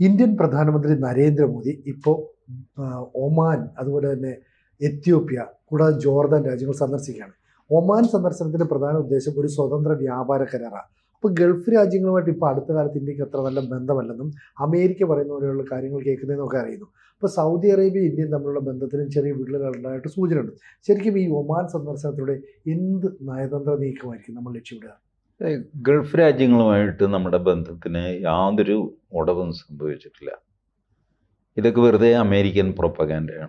Indian പ്രധാനമന്ത്രി നരേന്ദ്രമോദി ഇപ്പോൾ Oman അതുപോലെ തന്നെ എത്യോപ്യ കൂടാതെ ജോർദാൻ രാജ്യങ്ങൾ സന്ദർശിക്കുകയാണ്. ഒമാൻ സന്ദർശനത്തിന്റെ പ്രധാന ഉദ്ദേശം ഒരു സ്വതന്ത്ര വ്യാപാര കരാറാണ്. അപ്പോൾ ഗൾഫ് രാജ്യങ്ങളുമായിട്ട് ഇപ്പോൾ അടുത്ത കാലത്ത് ഇന്ത്യയ്ക്ക് അത്ര നല്ല ബന്ധമല്ലെന്നും അമേരിക്ക പറയുന്ന പോലെയുള്ള കാര്യങ്ങൾ കേൾക്കുന്നതെന്നൊക്കെ അറിയുന്നു. അപ്പോൾ സൗദി അറേബ്യ ഇന്ത്യയും തമ്മിലുള്ള ബന്ധത്തിനും ചെറിയ വിള്ളലുണ്ടായിട്ട് സൂചനയുണ്ട്. ശരിക്കും ഈ ഒമാൻ സന്ദർശനത്തിലൂടെ എന്ത് നയതന്ത്ര നീക്കമായിരിക്കും നമ്മൾ ലക്ഷ്യമിടുക? ഗൾഫ് രാജ്യങ്ങളുമായിട്ട് നമ്മുടെ ബന്ധത്തിന് യാതൊരു ഉടവും സംഭവിച്ചിട്ടില്ല. ഇതൊക്കെ വെറുതെ അമേരിക്കൻ പ്രൊപ്പഗാൻഡയാണ്.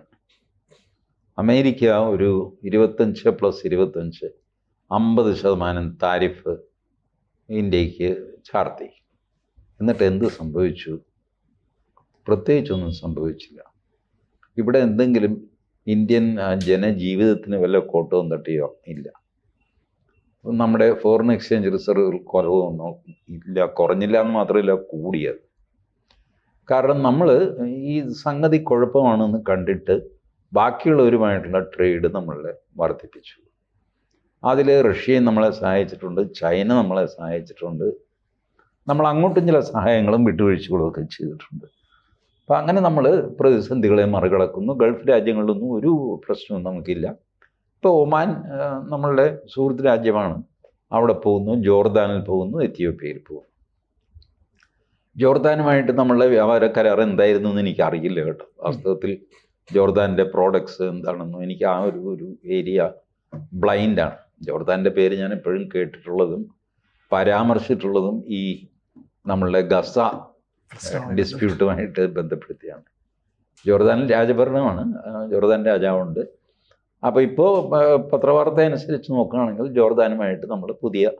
അമേരിക്ക ഒരു ഇരുപത്തഞ്ച് പ്ലസ് ഇരുപത്തഞ്ച് അമ്പത് ശതമാനം താരിഫ് ഇന്ത്യയ്ക്ക് ചാർത്തി. എന്നിട്ട് എന്ത് സംഭവിച്ചു? പ്രത്യേകിച്ചൊന്നും സംഭവിച്ചില്ല. ഇവിടെ എന്തെങ്കിലും ഇന്ത്യൻ ജനജീവിതത്തിന് വല്ല കോട്ടവും തട്ടിയോ? ഇല്ല. നമ്മുടെ ഫോറിൻ എക്സ്ചേഞ്ച് റിസർവ് കുറവൊന്നും ഇല്ല കുറഞ്ഞില്ല എന്ന് മാത്രമല്ല കൂടിയത്. കാരണം നമ്മൾ ഈ സംഗതി കുഴപ്പമാണെന്ന് കണ്ടിട്ട് ബാക്കിയുള്ളവരുമായിട്ടുള്ള ട്രേഡ് നമ്മളെ വർദ്ധിപ്പിച്ചു. അതിൽ റഷ്യയും നമ്മളെ സഹായിച്ചിട്ടുണ്ട് ചൈന നമ്മളെ സഹായിച്ചിട്ടുണ്ട്. നമ്മൾ അങ്ങോട്ടും ചില സഹായങ്ങളും വിട്ടുവീഴ്ചകളൊക്കെ ചെയ്തിട്ടുണ്ട്. അപ്പം അങ്ങനെ നമ്മൾ പ്രതിസന്ധികളെ മറികടക്കുന്നു. ഗൾഫ് രാജ്യങ്ങളിലൊന്നും ഒരു പ്രശ്നവും നമുക്കില്ല. ഇപ്പോൾ ഒമാൻ നമ്മളുടെ സുഹൃത്ത് രാജ്യമാണ്. അവിടെ പോകുന്നു ജോർദാനിൽ പോകുന്നു എത്യോപ്യയിൽ പോകുന്നു. ജോർദാനുമായിട്ട് നമ്മളുടെ വ്യാപാര കരാർ എന്തായിരുന്നു എന്ന് എനിക്ക് അറിയില്ല കേട്ടോ. വാസ്തവത്തിൽ ജോർദാന്റെ പ്രോഡക്ട്സ് എന്താണെന്നും എനിക്ക് ആ ഒരു ഒരു ഏരിയ ബ്ലൈൻഡാണ് ജോർദാന്റെ പേര് ഞാൻ എപ്പോഴും കേട്ടിട്ടുള്ളതും പരാമർശിച്ചിട്ടുള്ളതും ഈ നമ്മളുടെ ഗസ ഡിസ്പ്യൂട്ടുമായിട്ട് ബന്ധപ്പെടുത്തിയാണ്. ജോർദാനിൽ രാജഭരണമാണ്. ജോർദാൻ രാജാവുണ്ട്. അപ്പോൾ ഇപ്പോൾ പത്രവാർത്ത അനുസരിച്ച് നോക്കുകയാണെങ്കിൽ ജോർദാനുമായിട്ട് നമ്മൾ പുതിയ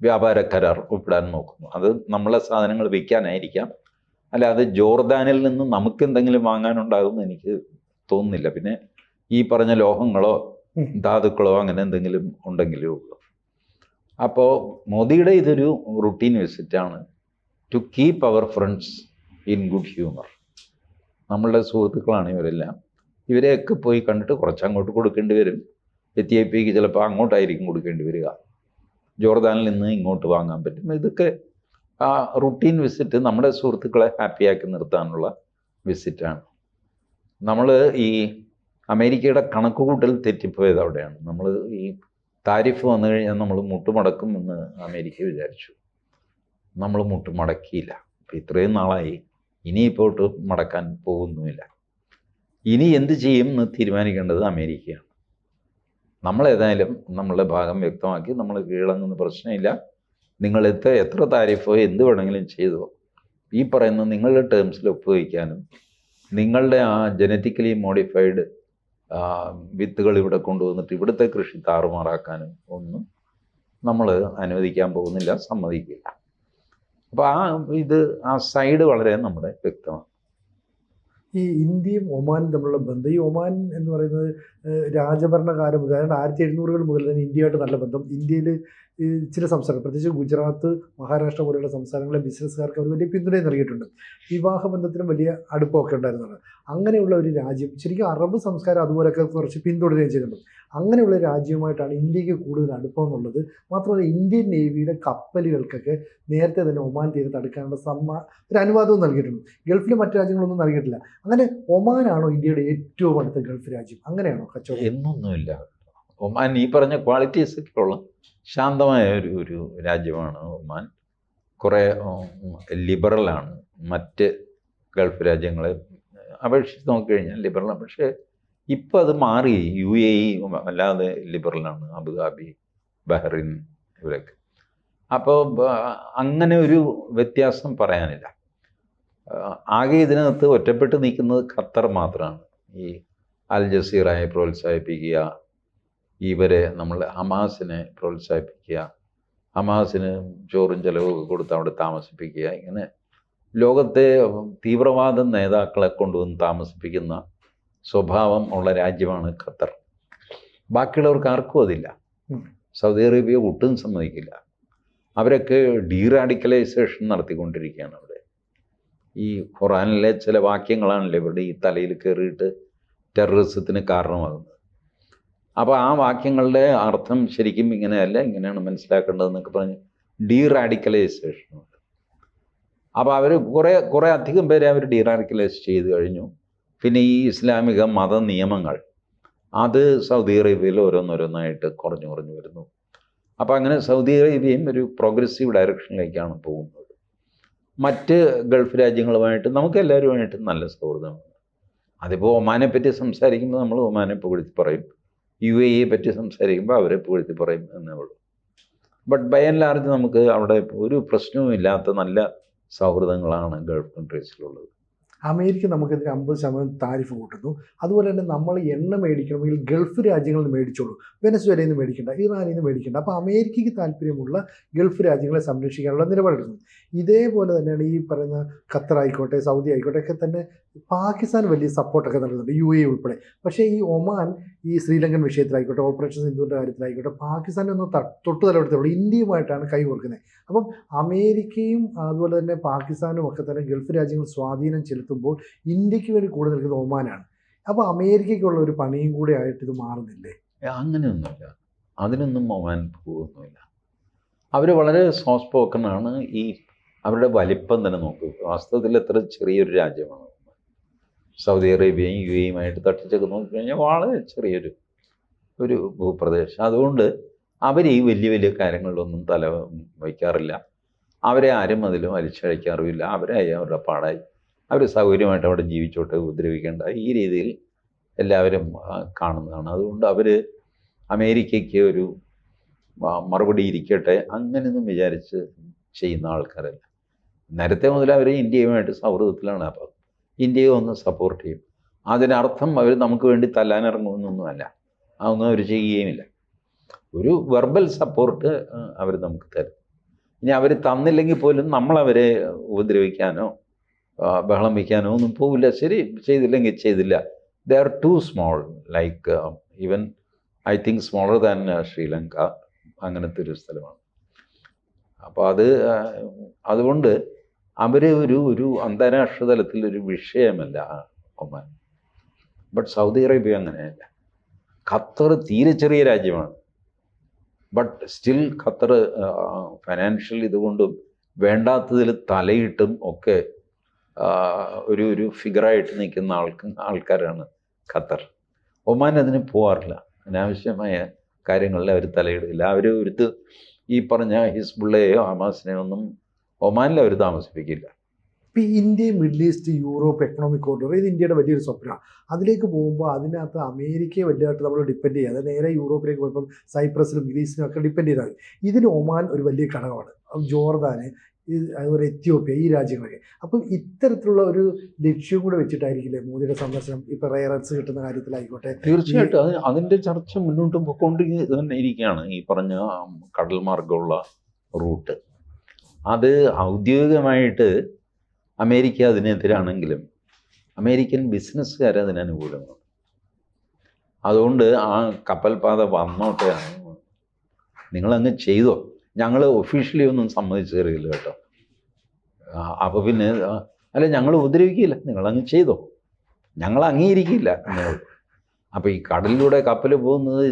വ്യാപാര കരാർ ഒപ്പിടാൻ നോക്കുന്നു. അത് നമ്മളെ സാധനങ്ങൾ വിൽക്കാനായിരിക്കാം. അല്ലാതെ ജോർദാനിൽ നിന്ന് നമുക്ക് എന്തെങ്കിലും വാങ്ങാനുണ്ടാകുമെന്ന് എനിക്ക് തോന്നുന്നില്ല. പിന്നെ ഈ പറഞ്ഞ ലോഹങ്ങളോ ധാതുക്കളോ അങ്ങനെ എന്തെങ്കിലും ഉണ്ടെങ്കിലേ ഉള്ളൂ. അപ്പോൾ മോദിയുടെ ഇതൊരു routine വിസിറ്റാണ് to keep our friends in good humour നമ്മളുടെ സുഹൃത്തുക്കളാണ് ഇവരെല്ലാം. ഇവരെയൊക്കെ പോയി കണ്ടിട്ട് കുറച്ച് അങ്ങോട്ട് കൊടുക്കേണ്ടി വരും. എത്തിയപ്പിക്ക് ചിലപ്പോൾ അങ്ങോട്ടായിരിക്കും കൊടുക്കേണ്ടി വരിക. ജോർദാനിൽ നിന്ന് ഇങ്ങോട്ട് വാങ്ങാൻ പറ്റും. ഇതൊക്കെ ആ റുട്ടീൻ വിസിറ്റ് നമ്മുടെ സുഹൃത്തുക്കളെ ഹാപ്പിയാക്കി നിർത്താനുള്ള വിസിറ്റാണ് നമ്മൾ ഈ അമേരിക്കയുടെ കണക്കുകൂട്ടൽ തെറ്റിപ്പോയത് അവിടെയാണ്. നമ്മൾ ഈ താരിഫ് വന്നു കഴിഞ്ഞാൽ നമ്മൾ മുട്ടുമടക്കും എന്ന് അമേരിക്ക വിചാരിച്ചു. നമ്മൾ മുട്ടുമടക്കിയില്ല. അപ്പം ഇത്രയും നാളായി. ഇനിയിപ്പോട്ട് മടക്കാൻ പോകുന്നുമില്ല. ഇനി എന്ത് ചെയ്യും എന്ന് തീരുമാനിക്കേണ്ടത് അമേരിക്കയാണ്. നമ്മളേതായാലും നമ്മളുടെ ഭാഗം വ്യക്തമാക്കി നമ്മൾ കീഴടങ്ങുന്ന പ്രശ്നമില്ല. നിങ്ങൾ എത്ര എത്ര താരിഫോ എന്ത് വേണമെങ്കിലും ചെയ്തോ. ഈ പറയുന്ന നിങ്ങളുടെ ടേംസിൽ ഒപ്പുവയ്ക്കാനും നിങ്ങളുടെ ആ ജനറ്റിക്കലി മോഡിഫൈഡ് വിത്തുകൾ ഇവിടെ കൊണ്ടുവന്നിട്ട് ഇവിടുത്തെ കൃഷി താറുമാറാക്കാനും ഒന്നും നമ്മൾ അനുവദിക്കാൻ പോകുന്നില്ല സമ്മതിക്കില്ല. അപ്പോൾ ആ ഇത് ആ സൈഡ് വളരെ നമ്മുടെ വ്യക്തമാണ് ഈ ഇന്ത്യയും ഒമാനും തമ്മിലുള്ള ബന്ധം. ഈ ഒമാൻ എന്ന് പറയുന്നത് രാജഭരണകാലം മുതൽ അതായത് ആയിരത്തി എഴുന്നൂറുകൾ മുതൽ തന്നെ ഇന്ത്യയായിട്ട് നല്ല ബന്ധം. ഇന്ത്യയിൽ ചില സംസ്ഥാനങ്ങൾ പ്രത്യേകിച്ച് ഗുജറാത്ത് മഹാരാഷ്ട്ര പോലെയുള്ള സംസ്ഥാനങ്ങളിലെ ബിസിനസ്സുകാർക്ക് അവർ വലിയ പിന്തുണ നൽകിയിട്ടുണ്ട്. വിവാഹ ബന്ധത്തിനും വലിയ അടുപ്പമൊക്കെ ഉണ്ടായിരുന്നത് അങ്ങനെയുള്ള ഒരു രാജ്യം ശരിക്കും അറബ് സംസ്കാരം അതുപോലെയൊക്കെ കുറച്ച് പിന്തുടരുകയും ചെയ്യുന്നുണ്ട്. അങ്ങനെയുള്ള രാജ്യവുമായിട്ടാണ് ഇന്ത്യയ്ക്ക് കൂടുതൽ അടുപ്പം എന്നുള്ളത് മാത്രമല്ല ഇന്ത്യൻ നേവിയുടെ കപ്പലുകൾക്കൊക്കെ നേരത്തെ തന്നെ ഒമാൻ തീരത്ത് അടുക്കാനുള്ള സമ്മ ഒരു അനുവാദവും നൽകിയിട്ടുണ്ട്. ഗൾഫിലെ മറ്റു രാജ്യങ്ങളൊന്നും നൽകിയിട്ടില്ല. അങ്ങനെ ഒമാനാണോ ഇന്ത്യയുടെ ഏറ്റവും അടുത്ത ഗൾഫ് രാജ്യം? അങ്ങനെയാണോ കച്ചവടം? എന്നൊന്നുമില്ല. ഒമാൻ ഈ പറഞ്ഞ ക്വാളിറ്റീസ് ഉള്ള ശാന്തമായ ഒരു ഒരു രാജ്യമാണ് ഒമാൻ. കുറേ ലിബറലാണ് മറ്റ് ഗൾഫ് രാജ്യങ്ങളെ അപേക്ഷിച്ച് നോക്കിക്കഴിഞ്ഞാൽ ലിബറലാണ് പക്ഷേ ഇപ്പോൾ അത് മാറി. യു എ ഇ അല്ലാതെ ലിബറലാണ് അബുദാബി ബഹ്റിൻ ഇവരൊക്കെ. അപ്പോൾ അങ്ങനെ ഒരു വ്യത്യാസം പറയാനില്ല. ആകെ ഇതിനകത്ത് ഒറ്റപ്പെട്ട് നിൽക്കുന്നത് ഖത്തർ മാത്രമാണ്. ഈ അൽ ജസീറയെ പ്രോത്സാഹിപ്പിക്കുക ഇവരെ നമ്മൾ ഹമാസിനെ പ്രോത്സാഹിപ്പിക്കുക ഹമാസിന് ചോറും ചെലവൊക്കെ കൊടുത്ത് അവിടെ താമസിപ്പിക്കുക ഇങ്ങനെ ലോകത്തെ തീവ്രവാദ നേതാക്കളെ കൊണ്ടുവന്ന് താമസിപ്പിക്കുന്ന സ്വഭാവം ഉള്ള രാജ്യമാണ് ഖത്തർ. ബാക്കിയുള്ളവർക്ക് ആർക്കും അതില്ല. സൗദി അറേബ്യ ഒട്ടും സമ്മതിക്കില്ല. അവരൊക്കെ ഡീറാഡിക്കലൈസേഷൻ നടത്തിക്കൊണ്ടിരിക്കുകയാണ് അവിടെ. ഈ ഖുറാനിലെ ചില വാക്യങ്ങളാണല്ലോ ഇവിടെ ഈ തലയിൽ കയറിയിട്ട് ടെററിസത്തിന് കാരണമാകുന്നത്. അപ്പോൾ ആ വാക്യങ്ങളുടെ അർത്ഥം ശരിക്കും ഇങ്ങനെയല്ല ഇങ്ങനെയാണ് മനസ്സിലാക്കേണ്ടതെന്നൊക്കെ പറഞ്ഞ് ഡീറാഡിക്കലൈസേഷൻ അപ്പോൾ അവർ കുറേ കുറേ അധികം പേരെ അവർ ഡീറാർക്കലൈസ് ചെയ്ത് കഴിഞ്ഞു. പിന്നെ ഈ ഇസ്ലാമിക മത നിയമങ്ങൾ അത് സൗദി അറേബ്യയിൽ ഓരോന്നോരോന്നായിട്ട് കുറഞ്ഞു കുറഞ്ഞു വരുന്നു. അപ്പോൾ അങ്ങനെ സൗദി അറേബ്യയും ഒരു പ്രോഗ്രസീവ് ഡയറക്ഷനിലേക്കാണ് പോകുന്നത്. മറ്റ് ഗൾഫ് രാജ്യങ്ങളുമായിട്ട് നമുക്ക് എല്ലാവരുമായിട്ട് നല്ല സൗഹൃദമാണ്. അതിപ്പോൾ ഒമാനെ പറ്റി സംസാരിക്കുമ്പോൾ നമ്മൾ ഒമാനെ പുകഴ്ത്തി പറയും. യു എ ഇയെ പറ്റി സംസാരിക്കുമ്പോൾ അവരെ പുകഴ്ത്തി പറയും എന്നേ ഉള്ളൂ. ബട്ട് ബൈ ആൻഡ് ലാർജ് നമുക്ക് അവിടെ ഒരു പ്രശ്നവും ഇല്ലാത്ത നല്ല സൗഹൃദങ്ങളാണ് ഗൾഫ് കൺട്രീസിലുള്ളത് അമേരിക്ക നമുക്കെതിരെ അമ്പത് ശതമാനം താരിഫ് കൂട്ടുന്നു. അതുപോലെ തന്നെ നമ്മൾ എണ്ണ മേടിക്കണമെങ്കിൽ ഗൾഫ് രാജ്യങ്ങളിൽ നിന്ന് മേടിച്ചോളൂ. വെനസ്വേലയിൽ നിന്ന് മേടിക്കേണ്ട ഇറാനിൽ നിന്ന് മേടിക്കേണ്ട. അപ്പോൾ അമേരിക്കയ്ക്ക് താല്പര്യമുള്ള ഗൾഫ് രാജ്യങ്ങളെ സംരക്ഷിക്കാനുള്ള നിലപാടെടുക്കുന്നു. ഇതേപോലെ തന്നെയാണ് ഈ പറയുന്ന ഖത്തർ ആയിക്കോട്ടെ സൗദി ആയിക്കോട്ടെ ഒക്കെ തന്നെ പാകിസ്ഥാൻ വലിയ സപ്പോർട്ടൊക്കെ നൽകുന്നുണ്ട് യു എ ഉൾപ്പെടെ. പക്ഷേ ഈ ഒമാൻ ഈ ശ്രീലങ്കൻ വിഷയത്തിലായിക്കോട്ടെ ഓപ്പറേഷൻ സിന്ധുവിന്റെ കാര്യത്തിലായിക്കോട്ടെ പാകിസ്ഥാനെ ഒന്ന് തൊട്ട് തലവെടുത്തുള്ളൂ ഇന്ത്യയുമായിട്ടാണ് കൈ കൊടുക്കുന്നത് അപ്പം അമേരിക്കയും അതുപോലെ തന്നെ പാകിസ്ഥാനും ഒക്കെ തന്നെ ഗൾഫ് രാജ്യങ്ങൾ സ്വാധീനം ചെലുത്തുമ്പോൾ ഇന്ത്യയ്ക്ക് വേണ്ടി കൂടെ നിൽക്കുന്നത് ഒമാനാണ്. അപ്പോൾ അമേരിക്കയ്ക്കുള്ള ഒരു പണിയും കൂടെ ആയിട്ട് ഇത് മാറുന്നില്ലേ? അങ്ങനെയൊന്നുമില്ല. അതിനൊന്നും ഒമാൻ പോകുന്നില്ല. അവർ വളരെ ആണ്. ഈ അവരുടെ വലിപ്പം തന്നെ നോക്കൂ. വാസ്തവത്തിൽ എത്ര ചെറിയൊരു രാജ്യമാണ്. സൗദി അറേബ്യയും യു എയുമായിട്ട് തട്ടിച്ചൊക്കെ നോക്കിക്കഴിഞ്ഞാൽ വളരെ ചെറിയൊരു ഒരു ഭൂപ്രദേശം. അതുകൊണ്ട് അവർ ഈ വലിയ വലിയ കാര്യങ്ങളിലൊന്നും തല വയ്ക്കാറില്ല. അവരെ ആരും അതിലും വലിച്ചഴിക്കാറുമില്ല അവരെ അവരുടെ പാടായി. അവർ സൗകര്യമായിട്ട് അവിടെ ജീവിച്ചോട്ട് ഉപദ്രവിക്കേണ്ട ഈ രീതിയിൽ എല്ലാവരും കാണുന്നതാണ്. അതുകൊണ്ട് അവർ അമേരിക്കയ്ക്ക് ഒരു മറുപടി ഇരിക്കട്ടെ അങ്ങനെയൊന്നും വിചാരിച്ച് ചെയ്യുന്ന ആൾക്കാരല്ല. നേരത്തെ മുതൽ അവർ ഇന്ത്യയുമായിട്ട് സൗഹൃദത്തിലാണ്. അപ്പം ഇന്ത്യയെ ഒന്ന് സപ്പോർട്ട് ചെയ്യും. അതിനർത്ഥം അവർ നമുക്ക് വേണ്ടി തല്ലാനിറങ്ങുമെന്നൊന്നുമല്ല. അതൊന്നും അവർ ചെയ്യുകയുമില്ല. ഒരു വെർബൽ സപ്പോർട്ട് അവർ നമുക്ക് തരും. ഇനി അവർ തന്നില്ലെങ്കിൽ പോലും നമ്മളവരെ ഉപദ്രവിക്കാനോ ബഹളം വയ്ക്കാനോ ഒന്നും പോവില്ല. ശരി ചെയ്തില്ലെങ്കിൽ ചെയ്തില്ല. They are too small like even I think smaller than Sri Lanka അങ്ങനത്തെ ഒരു സ്ഥലമാണ്. അപ്പോൾ അത് അതുകൊണ്ട് അവർ ഒരു ഒരു അന്താരാഷ്ട്ര തലത്തിൽ ഒരു വിഷയമല്ല ഒമാൻ. ബട്ട് സൗദി അറേബ്യ അങ്ങനെയല്ല. ഖത്തർ തീരെ ചെറിയ രാജ്യമാണ്. ബട്ട് സ്റ്റിൽ ഖത്തർ ഫൈനാൻഷ്യൽ ഇതുകൊണ്ടും വേണ്ടാത്തതിൽ തലയിട്ടും ഒക്കെ ഒരു ഒരു ഫിഗറായിട്ട് നിൽക്കുന്ന ആൾക്ക് ആൾക്കാരാണ് ഖത്തർ. ഒമാൻ അതിന് പോവാറില്ല. അനാവശ്യമായ കാര്യങ്ങളിൽ അവർ തലയിടില്ല അവർ ഒരുത്ത് ഈ പറഞ്ഞ ഹിസ്ബുള്ളയെയോ ഹമാസിനെയോ ഒന്നും ഒമാനിൽ അവർ താമസിപ്പിക്കില്ല. ഇപ്പം ഈ India Middle East Europe economic corridor ഇത് ഇന്ത്യയുടെ വലിയൊരു സ്വപ്നമാണ് അതിലേക്ക് പോകുമ്പോൾ അതിനകത്ത് അമേരിക്കയെ വലിയതായിട്ട് നമ്മൾ ഡിപ്പെൻഡ് ചെയ്യുക. അതായത് നേരെ യൂറോപ്പിലേക്ക് പോകുമ്പോൾ സൈപ്രസിലും ഗ്രീസിലും ഒക്കെ ഡിപ്പെൻഡ് ചെയ്താൽ. ഇതിന് ഒമാൻ ഒരു വലിയ ഘടകമാണ്. ജോർദാന് ഈ അതുപോലെ എത്യോപ്യ ഈ രാജ്യങ്ങളൊക്കെ. അപ്പം ഇത്തരത്തിലുള്ള ഒരു ലക്ഷ്യം കൂടെ വെച്ചിട്ടായിരിക്കില്ലേ മോദിയുടെ സന്ദർശനം? ഇപ്പം റയറൻസ് കിട്ടുന്ന കാര്യത്തിലായിക്കോട്ടെ. തീർച്ചയായിട്ടും. അത് അതിന്റെ ചർച്ച മുന്നോട്ട് പോയിക്കൊണ്ട് തന്നെ ഇരിക്കുകയാണ് ഈ പറഞ്ഞ കടൽ മാർഗമുള്ള റൂട്ട്. അത് ഔദ്യോഗികമായിട്ട് അമേരിക്ക അതിനെതിരാണെങ്കിലും അമേരിക്കൻ ബിസിനസ്സുകാർ അതിന് അതുകൊണ്ട് ആ കപ്പൽപാത വന്നോട്ടെ. നിങ്ങളങ്ങ് ചെയ്തോ. ഞങ്ങൾ ഒഫീഷ്യലി ഒന്നും സമ്മതിച്ചു തരില്ല കേട്ടോ അപ്പോൾ പിന്നെ അല്ല ഞങ്ങൾ ഉപദ്രവിക്കില്ല നിങ്ങളങ്ങ് ചെയ്തോ. ഞങ്ങൾ അംഗീകരിക്കില്ല നിങ്ങൾ അപ്പോൾ ഈ കടലിലൂടെ കപ്പൽ പോകുന്നത്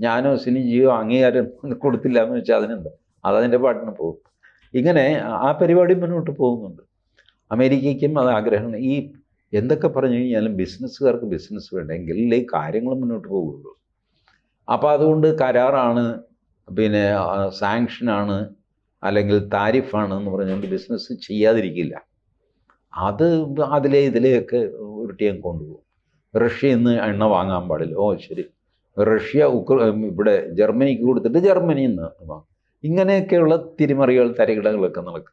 ഞാനോ സിനിജിയോ അംഗീകാരം കൊടുത്തില്ല എന്ന് വെച്ചാൽ അതിനെന്താ? അതതിന്റെ പാട്ടിന് പോകും. ഇങ്ങനെ ആ പരിപാടി മുന്നോട്ട് പോകുന്നുണ്ട്. അമേരിക്കയ്ക്കും അത് ആഗ്രഹമാണ് ഈ എന്തൊക്കെ പറഞ്ഞു കഴിഞ്ഞാലും ബിസിനസ്സുകാർക്ക് ബിസിനസ് വേണ്ടെങ്കിൽ ഈ കാര്യങ്ങൾ മുന്നോട്ട് പോകുള്ളൂ അപ്പോൾ അതുകൊണ്ട് കരാറാണ് പിന്നെ സാങ്ഷനാണ് അല്ലെങ്കിൽ താരിഫാണ് എന്ന് പറഞ്ഞുകൊണ്ട് ബിസിനസ് ചെയ്യാതിരിക്കില്ല. അത് അതിലെ ഇതിലെയൊക്കെ ഉരുട്ടിയാൻ കൊണ്ടുപോകും. റഷ്യയിൽ നിന്ന് എണ്ണ വാങ്ങാൻ പാടില്ല. ഓ ശരി. റഷ്യ ഉക്ര ഇവിടെ ജർമ്മനിക്ക് കൊടുത്തിട്ട് ജർമ്മനിയിൽ നിന്ന് വാങ്ങും. ഇങ്ങനെയൊക്കെയുള്ള തിരിമറികൾ തരികിടകളൊക്കെ നടക്കും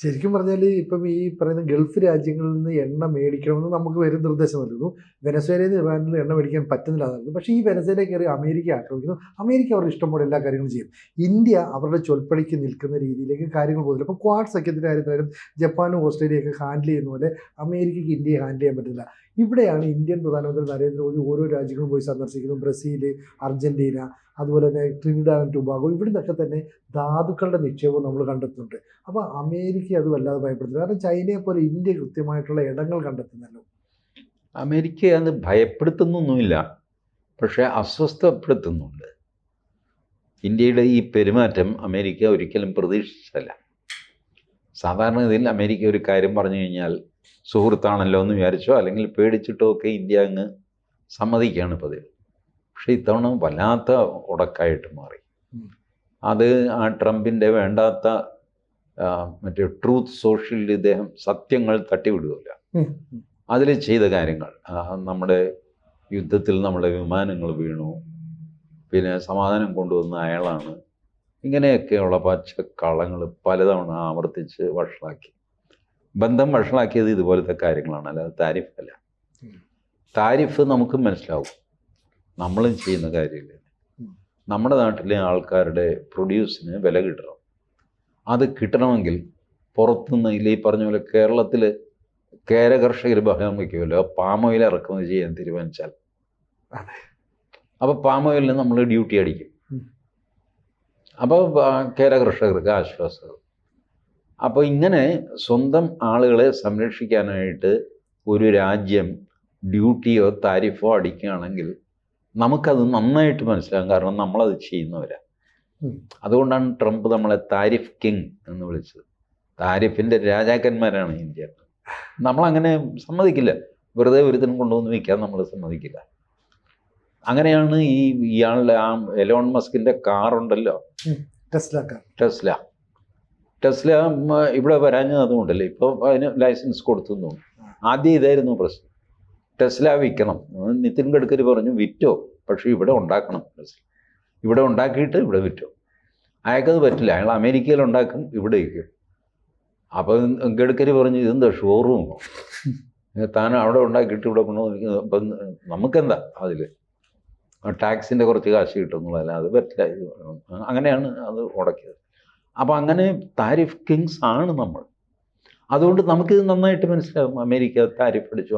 ശരിക്കും പറഞ്ഞാൽ ഇപ്പം ഈ പറയുന്ന ഗൾഫ് രാജ്യങ്ങളിൽ നിന്ന് എണ്ണ മേടിക്കണമെന്ന് നമുക്ക് വരും നിർദ്ദേശം നൽകുന്നു വെനസ്വേലയിൽ നിന്ന് ഇറാനിൽ നിന്ന് എണ്ണ മേടിക്കാൻ പറ്റുന്നില്ല എന്നുള്ളത്. പക്ഷേ ഈ വെനസ്വേല കയറി അമേരിക്ക ആക്രമിക്കുന്നു. അമേരിക്ക അവരുടെ ഇഷ്ടം പോലെ എല്ലാ കാര്യങ്ങളും ചെയ്യും. ഇന്ത്യ അവരുടെ ചൊൽപ്പടിക്ക് നിൽക്കുന്ന രീതിയിലേക്ക് കാര്യങ്ങൾ പോകുന്നില്ല. ഇപ്പോൾ ക്വാഡ് സഖ്യത്തിന്റെ കാര്യത്തിലായാലും ജപ്പാനും ഓസ്ട്രേലിയയൊക്കെ ഹാൻഡിൽ ചെയ്യുന്ന പോലെ അമേരിക്കയ്ക്ക് ഇന്ത്യയെ ഹാൻഡിൽ ചെയ്യാൻ പറ്റില്ല ഇവിടെയാണ് ഇന്ത്യൻ പ്രധാനമന്ത്രി നരേന്ദ്രമോദി ഓരോ രാജ്യങ്ങളും പോയി സന്ദർശിക്കുന്നു. ബ്രസീൽ അർജന്റീന അതുപോലെ തന്നെ ട്രിനിഡാൻ ടുബാഗോ ഇവിടുന്നൊക്കെ തന്നെ ധാതുക്കളുടെ നിക്ഷേപം നമ്മൾ കണ്ടെത്തുന്നുണ്ട്. അപ്പോൾ അമേരിക്ക അത് വല്ലാതെ ഭയപ്പെടുത്തില്ല കാരണം ചൈനയെ പോലെ ഇന്ത്യ കൃത്യമായിട്ടുള്ള ഇടങ്ങൾ കണ്ടെത്തുന്നല്ലോ. അമേരിക്ക അത് ഭയപ്പെടുത്തുന്നൊന്നുമില്ല. പക്ഷേ അസ്വസ്ഥപ്പെടുത്തുന്നുണ്ട്. ഇന്ത്യയുടെ ഈ പെരുമാറ്റം അമേരിക്ക ഒരിക്കലും പ്രതീക്ഷിച്ചല്ല സാധാരണഗതിയിൽ അമേരിക്ക ഒരു കാര്യം പറഞ്ഞു കഴിഞ്ഞാൽ സുഹൃത്താണല്ലോ എന്ന് വിചാരിച്ചോ അല്ലെങ്കിൽ പേടിച്ചിട്ടോ ഒക്കെ ഇന്ത്യ അങ്ങ് സമ്മതിക്കുകയാണ് പതിവ്. പക്ഷേ ഇത്തവണ വല്ലാത്ത ഉടക്കായിട്ട് മാറി. അത് ആ ട്രംപിന്റെ വേണ്ടാത്ത മറ്റേ ട്രൂത്ത് സോഷ്യലിൽ ഇദ്ദേഹം സത്യങ്ങൾ തട്ടിവിടുകയില്ല. അതിൽ ചെയ്ത കാര്യങ്ങൾ നമ്മുടെ യുദ്ധത്തിൽ നമ്മുടെ വിമാനങ്ങൾ വീണു പിന്നെ സമാധാനം കൊണ്ടുവന്ന അയാളാണ്. ഇങ്ങനെയൊക്കെയുള്ള പച്ചക്കള്ളങ്ങൾ പലതവണ ആവർത്തിച്ച് വഷളാക്കി. ബന്ധം വഷളാക്കിയത് ഇതുപോലത്തെ കാര്യങ്ങളാണ് അല്ലാതെ താരിഫ് അല്ല താരിഫ് നമുക്ക് മനസ്സിലാവും. നമ്മളും ചെയ്യുന്ന കാര്യമില്ല? നമ്മുടെ നാട്ടിലെ ആൾക്കാരുടെ പ്രൊഡ്യൂസിന് വില കിട്ടണം. അത് കിട്ടണമെങ്കിൽ പുറത്തുനിന്ന് ഇല്ല ഈ പറഞ്ഞ പോലെ കേരളത്തിൽ കേര കർഷകർ ബഹളം വയ്ക്കുമല്ലോ. പാം ഓയിൽ ഇറക്കുമതി ചെയ്യാൻ തീരുമാനിച്ചാൽ. അപ്പോൾ പാം ഓയിലിന് നമ്മൾ ഡ്യൂട്ടി അടിക്കും. അപ്പോൾ കേര കർഷകർക്ക് ആശ്വാസം അപ്പോൾ ഇങ്ങനെ സ്വന്തം ആളുകളെ സംരക്ഷിക്കാനായിട്ട് ഒരു രാജ്യം ഡ്യൂട്ടിയോ താരിഫോ അടിക്കുകയാണെങ്കിൽ നമുക്കത് നന്നായിട്ട് മനസ്സിലാകും കാരണം നമ്മളത് ചെയ്യുന്നവരാണ്. അതുകൊണ്ടാണ് ട്രംപ് നമ്മളെ താരിഫ് കിങ് എന്ന് വിളിച്ചത്. താരിഫിന്റെ രാജാക്കന്മാരാണ് ഇന്ത്യ. നമ്മളങ്ങനെ സമ്മതിക്കില്ല. വെറുതെ ഒരുത്തിനും കൊണ്ടുവന്ന് വയ്ക്കാൻ നമ്മൾ സമ്മതിക്കില്ല. അങ്ങനെയാണ് ഈ ഇയാളുടെ ആ എലോൺ മസ്കിന്റെ കാറുണ്ടല്ലോ. Tesla Tesla. ടെസ്ല ഇവിടെ വരാഞ്ഞത് അതുകൊണ്ടല്ലേ ഇപ്പോൾ അതിന് ലൈസൻസ് കൊടുത്തു ആദ്യം ഇതായിരുന്നു പ്രശ്നം. ടെസ്ല വിൽക്കണം. നിതിൻ ഗഡ്കരി പറഞ്ഞു വിറ്റോ? പക്ഷേ ഇവിടെ ഉണ്ടാക്കണം ടെസ്ല. ഇവിടെ ഉണ്ടാക്കിയിട്ട് ഇവിടെ വിറ്റോ? അയാൾക്കത് പറ്റില്ല. അയാൾ അമേരിക്കയിൽ ഉണ്ടാക്കും ഇവിടെ വിൽക്കും. അപ്പോൾ ഗഡ്കരി പറഞ്ഞു ഇതെന്താ ഷോറൂമോ? താൻ അവിടെ ഉണ്ടാക്കിയിട്ട് ഇവിടെ കൊണ്ടുവന്നിരിക്കുന്നത് അപ്പം നമുക്കെന്താ അതിൽ ടാക്സിന്റെ കുറച്ച് കാശ് കിട്ടുന്നുള്ളതല്ല അത് പറ്റില്ല. അങ്ങനെയാണ് അത് ഉടക്കിയത്. അപ്പോൾ അങ്ങനെ താരിഫ് കിങ്സ് ആണ് നമ്മൾ. അതുകൊണ്ട് നമുക്കിത് നന്നായിട്ട് മനസ്സിലാവും. അമേരിക്ക താരിഫ് അടിച്ചു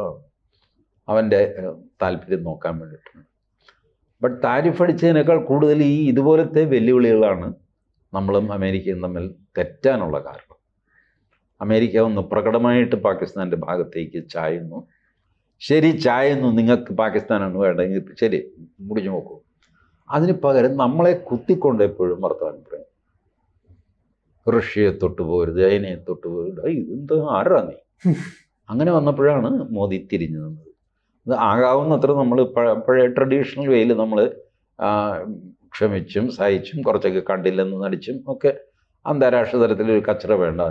അവന്റെ താല്പര്യം നോക്കാൻ വേണ്ടിയിട്ടാണ് ബട്ട് താരിഫ് അടിച്ചതിനേക്കാൾ കൂടുതൽ ഈ ഇതുപോലത്തെ വെല്ലുവിളികളാണ് നമ്മളും അമേരിക്കയും തമ്മിൽ തെറ്റാനുള്ള കാരണം. അമേരിക്ക ഒന്ന് പ്രകടമായിട്ട് പാകിസ്ഥാന്റെ ഭാഗത്തേക്ക് ചായുന്നു. ശരി ചായുന്നു നിങ്ങൾക്ക് പാകിസ്ഥാനാണ് വേണ്ടതെങ്കിൽ ശരി മുടിഞ്ഞു നോക്കൂ. അതിന് പകരം നമ്മളെ കുത്തിക്കൊണ്ട് എപ്പോഴും വർത്തമാനം പറയും. റഷ്യയെ തൊട്ട് പോരുത് ചൈനയെ തൊട്ട് പോരുത്. "ഏയ്, ഇതെന്താ ആരാ നീ? അങ്ങനെ വന്നപ്പോഴാണ് മോദി തിരിഞ്ഞു നിന്നത്. ഇത് ആകാവുന്നത്ര നമ്മൾ പഴയ ട്രഡീഷണൽ വേയിൽ നമ്മൾ ക്ഷമിച്ചും സഹിച്ചും കുറച്ചൊക്കെ കണ്ടില്ലെന്ന് നടിച്ചും ഒക്കെ അന്താരാഷ്ട്ര തലത്തിലൊരു കച്ചറ വേണ്ട.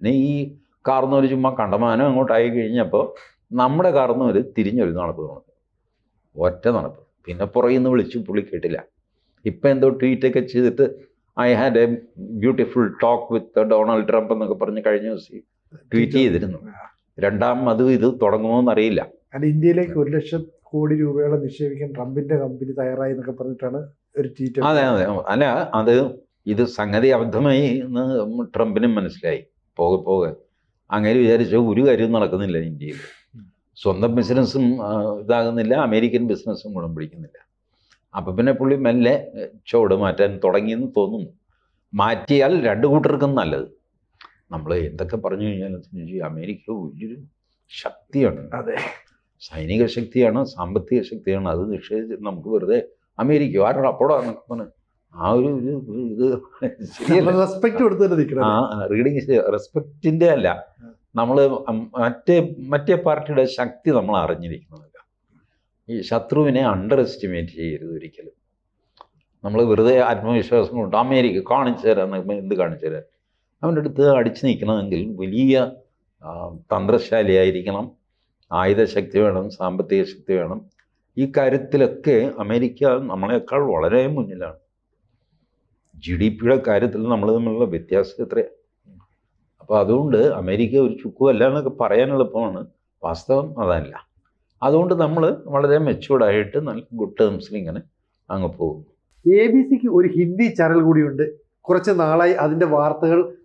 ഇനി ഈ കാർന്നൂർ ചുമ്മാ കണ്ടമാനം അങ്ങോട്ടായി കഴിഞ്ഞപ്പോൾ നമ്മുടെ കാർന്നൂർ തിരിഞ്ഞൊരു നടപ്പ് നടന്നു ഒറ്റ നടപ്പ് പിന്നെ പുറകിൽ നിന്ന് വിളിച്ചു പുള്ളി കേട്ടില്ല. ഇപ്പം എന്തോ ട്വീറ്റൊക്കെ ചെയ്തിട്ട് I had a beautiful talk with Donald Trump എന്നൊക്കെ പറഞ്ഞ് കഴിഞ്ഞ ദിവസം ട്വീറ്റ് ചെയ്തിരുന്നു. രണ്ടാം അതും ഇത് തുടങ്ങുമോ എന്നറിയില്ല. അത് ഇന്ത്യയിലേക്ക് ഒരു ലക്ഷം കോടി രൂപയോളം നിക്ഷേപിക്കാൻ ട്രംപിന്റെ കമ്പനി തയ്യാറായി എന്നൊക്കെ പറഞ്ഞിട്ടാണ് ഒരു ട്വീറ്റ് അതെ അതെ. അല്ല അത് ഇത് സംഗതി അബദ്ധമായി എന്ന് ട്രംപിനും മനസ്സിലായി. പോകെ പോകെ. അങ്ങനെ വിചാരിച്ച ഒരു കാര്യവും നടക്കുന്നില്ല ഇന്ത്യയിൽ. സ്വന്തം ബിസിനസ്സും ഇതാകുന്നില്ല. അമേരിക്കൻ ബിസിനസ്സും ഗുണം പിടിക്കുന്നില്ല. അപ്പം പിന്നെ പുള്ളി മെല്ലെ ചോട് ചുവട് മാറ്റാൻ തുടങ്ങിയെന്ന് തോന്നുന്നു. മാറ്റിയാൽ രണ്ട് കൂട്ടർക്കും നല്ലത്. നമ്മൾ എന്തൊക്കെ പറഞ്ഞു കഴിഞ്ഞാലും അമേരിക്ക വലിയൊരു ശക്തിയാണ് അതെ. സൈനിക ശക്തിയാണ്? സാമ്പത്തിക ശക്തിയാണ്? അത് നിഷേധിച്ച് നമുക്ക് വെറുതെ അമേരിക്ക ആരുടെ അപ്പോഴാണ് പറഞ്ഞ് ആ ഒരു ഇത് റെസ്പെക്ട് നിൽക്കണം ആ റീഡിങ് റെസ്പെക്റ്റിന്റെ അല്ല. നമ്മൾ മറ്റേ മറ്റേ പാർട്ടിയുടെ ശക്തി നമ്മൾ അറിഞ്ഞിരിക്കണമല്ല ഈ ശത്രുവിനെ അണ്ടർ എസ്റ്റിമേറ്റ് ചെയ്യരുത് ഒരിക്കലും. നമ്മൾ വെറുതെ ആത്മവിശ്വാസം കൊണ്ട് അമേരിക്ക കാണിച്ചു തരാം എന്ത് കാണിച്ചു തരാൻ? അവന്റെ അടുത്ത് അടിച്ചു നിൽക്കണമെങ്കിൽ വലിയ തന്ത്രശാലിയായിരിക്കണം. ആയുധശക്തി വേണം സാമ്പത്തിക ശക്തി വേണം. ഈ കാര്യത്തിലൊക്കെ അമേരിക്ക നമ്മളെക്കാൾ വളരെ മുന്നിലാണ്. ജി ഡി പിയുടെ കാര്യത്തിൽ നമ്മൾ തമ്മിലുള്ള വ്യത്യാസം എത്രയാണ് അപ്പോൾ അതുകൊണ്ട് അമേരിക്ക ഒരു ചുക്കുമല്ല എന്നൊക്കെ പറയാൻ എളുപ്പമാണ്. വാസ്തവം അതല്ല. അതുകൊണ്ട് നമ്മൾ വളരെ മെച്ചുവേർഡായിട്ട് നല്ല ഗുഡ് ടേംസിൽ ഇങ്ങനെ അങ്ങ് പോകും എ ബി സിക്ക് ഒരു ഹിന്ദി ചാനൽ കൂടിയുണ്ട്. കുറച്ച് നാളായി അതിന്റെ വാർത്തകൾ